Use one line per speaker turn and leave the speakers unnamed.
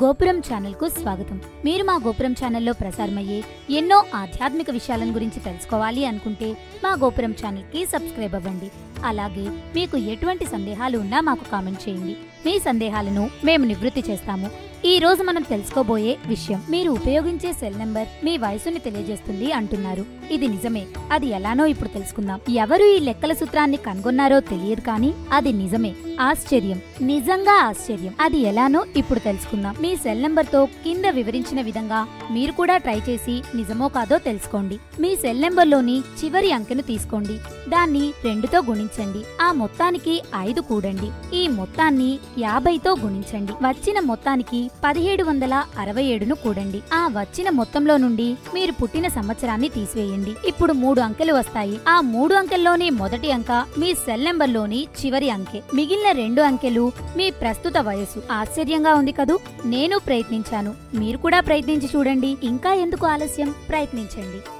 గోపురం ఛానల్కు స్వాగతం. మీరు మా గోపురం ఛానల్లో ప్రసారమయ్యే ఎన్నో ఆధ్యాత్మిక విషయాలను గురించి తెలుసుకోవాలి అనుకుంటే మా గోపురం ఛానల్కి సబ్స్క్రైబ్ అవ్వండి. అలాగే మీకు ఎటువంటి సందేహాలు ఉన్నా మాకు కామెంట్ చేయండి. మీ సందేహాలను మేము నివృత్తి చేస్తాము. ఈ రోజు మనం తెలుసుకోబోయే విషయం మీరు ఉపయోగించే సెల్ నెంబర్ మీ వయసుని తెలియజేస్తుంది అంటున్నారు. ఇది నిజమే. అది ఎలానో ఇప్పుడు తెలుసుకుందాం. ఎవరు ఈ లెక్కల సూత్రాన్ని కనుగొన్నారో తెలియదు కానీ అది నిజమే. ఆశ్చర్యం. నిజంగా ఆశ్చర్యం. అది ఎలానో ఇప్పుడు తెలుసుకుందాం. మీ సెల్ నెంబర్తో కింద వివరించిన విధంగా మీరు కూడా ట్రై చేసి నిజమో కాదో తెలుసుకోండి. మీ సెల్ నెంబర్లోని చివరి అంకెను తీసుకోండి. దాన్ని రెండుతో గుణించండి. ఆ మొత్తానికి ఐదు కూడండి. ఈ మొత్తాన్ని యాభైతో గుణించండి. వచ్చిన మొత్తానికి పదిహేడు వందల అరవై ఏడును కూడండి. ఆ వచ్చిన మొత్తంలో నుండి మీరు పుట్టిన సంవత్సరాన్ని తీసివేయండి. ఇప్పుడు మూడు అంకెలు వస్తాయి. ఆ మూడు అంకెల్లోని మొదటి అంక మీ సెల్ నెంబర్లోని చివరి అంకె. మిగిలిన మిగిలిన రెండు అంకెలు మీ ప్రస్తుత వయసు ఆశ్చర్యంగా ఉంది కదూ? నేను ప్రయత్నించాను. మీరు కూడా ప్రయత్నించి చూడండి. ఇంకా ఎందుకు ఆలస్యం? ప్రయత్నించండి.